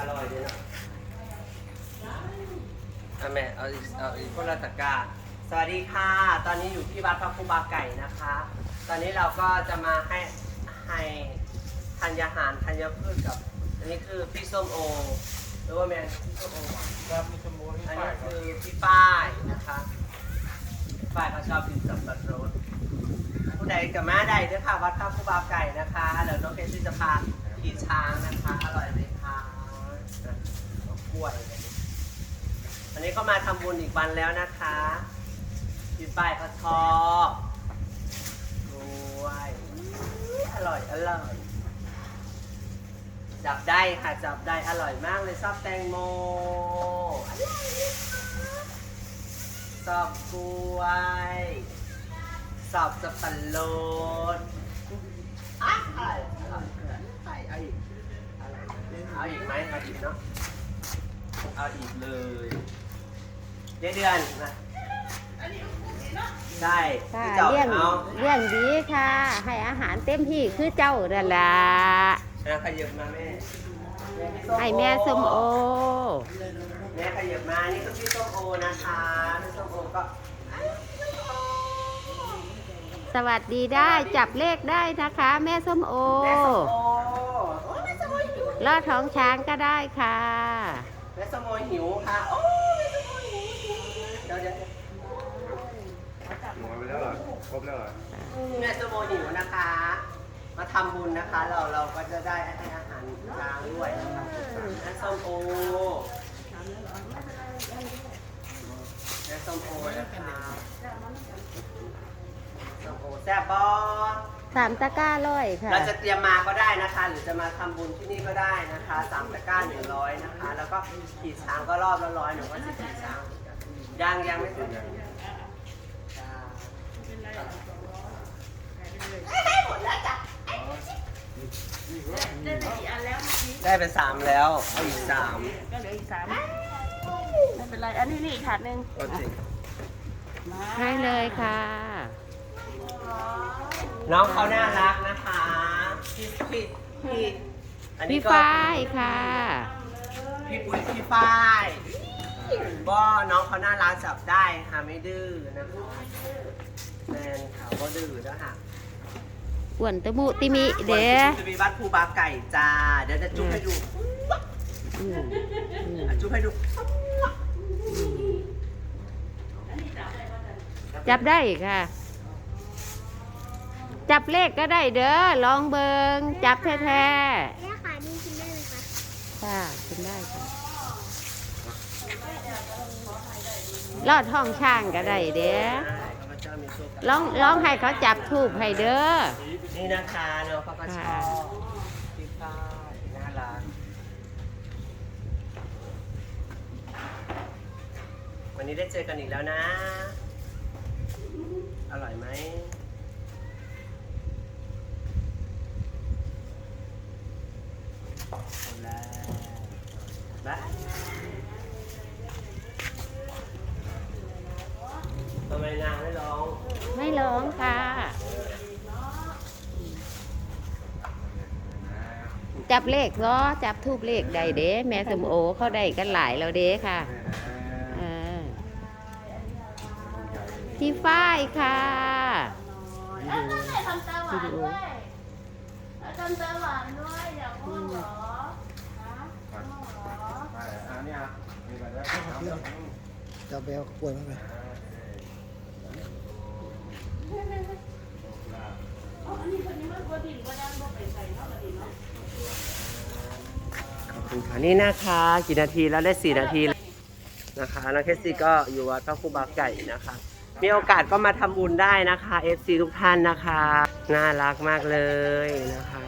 อร่อยดีนะอะแม่เอาอีกเอาอีกคนละตะกร้าสวัสดีค่ะ ตอนนี้อยู่ที่วัดพระครูบาไก่นะคะ ตอนนี้เราก็จะมาให้ให้ธัญญาหารธัญพืชกับ อันนี้คือพี่ส้มโอหรือว่าแมนพี่ส้มโอวะครับมีสมูนอันฝ่านี้ยครับคือพี่ป้ายนะคะป้ายเขาชอบกินสับปะรดผู้ใดกับมาใดเด้วยค่ะวัดพระครูบาไก่นะคะเดี๋ยวน้องเพชรจะพาขี่ช้างนะคะ อร่อยไหม กล้วยอันนี้ก็มาทำบุญอีกวันแล้วนะคะพี่ป้ายเขาชอบด้วยอร่อยอร่อย จับได้ค่ะจับได้อร่อยมากเลยชอบแตงโมอร่อยไหมคะชอบกล้วยชอบสับปะรดอะอร่อยอร่อยใส่เอาอีกอะไรเอาอีกไหมเอาอีกเนาะเอาอีกเลย เดือนเดือนนะได้ค่ะที่เจ้าเลี้ยงเอาเลี้ยงดีค่ะ ให้อาหารเต็มที่คือเจ้านั่นล่ะนะขยับมาแม่ให้แม่ส้มโอ แม่ขยับมา นี่คือพี่ส้มโอนะคะพี่ส้มโอก็สวัสดีได้จับเลขได้นะคะ แม่ส้มโอ แม่ส้มโอโอ้ยแม่ส้มโอหิวลอดท้องช้างก็ได้ค่ะ แม่ส้มโอหิวค่ะ โอ้ยแม่ส้มโอหิวเดี๋ยวเดี๋ยวหนูไปแล้วเหรอ ครบแล้วเหรอแม่ส้มโอหิวนะคะ มาทำบุญนะคะ เราเราก็จะได้ให้อาหารช้างด้วยนะคะแม่ส้มโอแม่ส้มโอนะคะส้มโอแซ่บบอสามตะกร้าร้อยค่ะ เราจะเตรียมมาก็ได้นะคะ หรือจะมาทำบุญที่นี่ก็ได้นะคะสามตะกร้าหนึ่งร้อยนะคะ แล้วก็ขี่ช้างก็รอบละร้อยหนูก็จะขี่ช้าง ยังยังไม่ถึงหมดแล้วจ้ะได้ไปสามแล้วเอาอีกสามก็เหลืออีกสามไม่เป็นไร อันนี้นี่อีกถาดหนึ่งก็จริงให้เลยค่ะ น้องเขาน่ารักนะคะพี่พี่พี่อันนี้พี่ก็ฝ้ายค่ะ พี่ปุ้ยพี่ฝ้าย ก็น้องเขาน่ารักจับได้ค่ะไม่ดื้อนะคะแมนเขาก็ดื้อนะค่ะอ้วนตะมุติมิเด้วันที่จะมีวัดภูบาไก่จ้า เดี๋ยวจะจุ๊บให้ดูอืมอืมอะจุ๊บให้ดู จับได้ค่ะ จับเลขก็ได้เด้อลองเบิงจับแท้แม่ขานี่กินได้ไหมคะๆค่ะกินได้ค่ะ ลอดห้องช่างก็ได้เด้อเขาก็จะมีโชคลองลองให้เขาจับทูบให้เด้อ นี่นะคะเนาะเขาก็ชอบพี่ฝ้ายน่ารักวันนี้ได้เจอกันอีกแล้วนะ อร่อยไหมหมดแล้วบาย ทำไมนางไม่ร้อง ไม่ร้องค่ะ จับเลขก็จับทูบเลขได้เด้ แม่สมโอเขาได้กันหลายแล้วเด้ค่ะอ่าพี่ฝ้ายค่ะทำตาหวานด้วยทำตาหวานด้วยอย่าพูดหรอไปอันนี้อะมีอะไรแล้วจะไปเอากล้วยมาไหม ขอบ คุณค่ะนี่นะคะกี่นาทีแล้วได้สี่นาทีแล้วนะคะน้องเคสซี่ก็อยู่วัดพระครูบาไก่นะคะ มีโอกาสก็มาทำบุญได้นะคะ FC ทุกท่านนะคะ น่ารักมากเลยนะคะ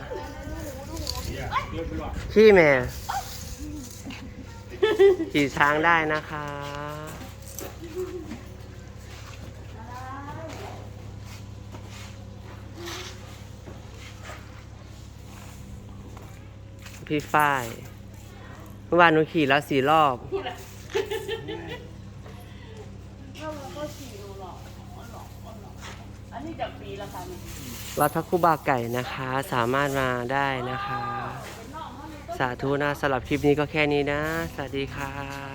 ขี้แม่ขี่ช้างได้นะคะพี่ฝ้าย มื่อวานหนูขี่แล้วสี่รอบอันนี้จากปีละค่ะวัดพระครูบาไก่นะคะ สามารถมาได้นะคะ เป็นน้องเขาในโตสาธุนะสำหรับคลิปนี้ก็แค่นี้นะ สวัสดีค่ะ